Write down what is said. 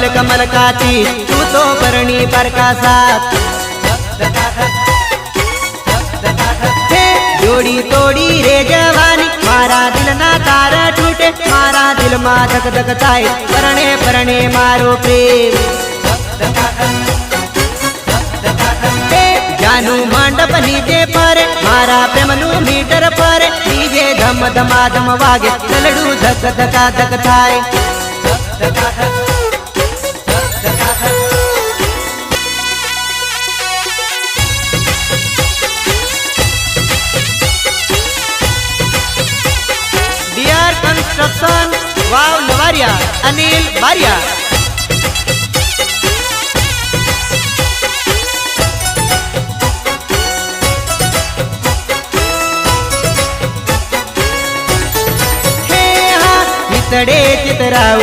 કમર કાચી તું તો પરણી પર કા સાથ ભક્ત કથા ભક્ત કથા જોડી તોડી રે જવાની મારા દિલના તાર ટૂટે મારા દિલમાં ધકધક થાય પરણે પરણે મારો પ્રેમ ભક્ત કથા ભક્ત કથા તીજાનુ માંડપની દે પર મારા પ્રેમનો મીટર પર બીજે ધમ ધમ આદમ વાગે ચલડુ ધક ધક ધક થાય ભક્ત કથા રતન વાવ નવારિયા અનિલ બારિયા ચડે ચિતરાવ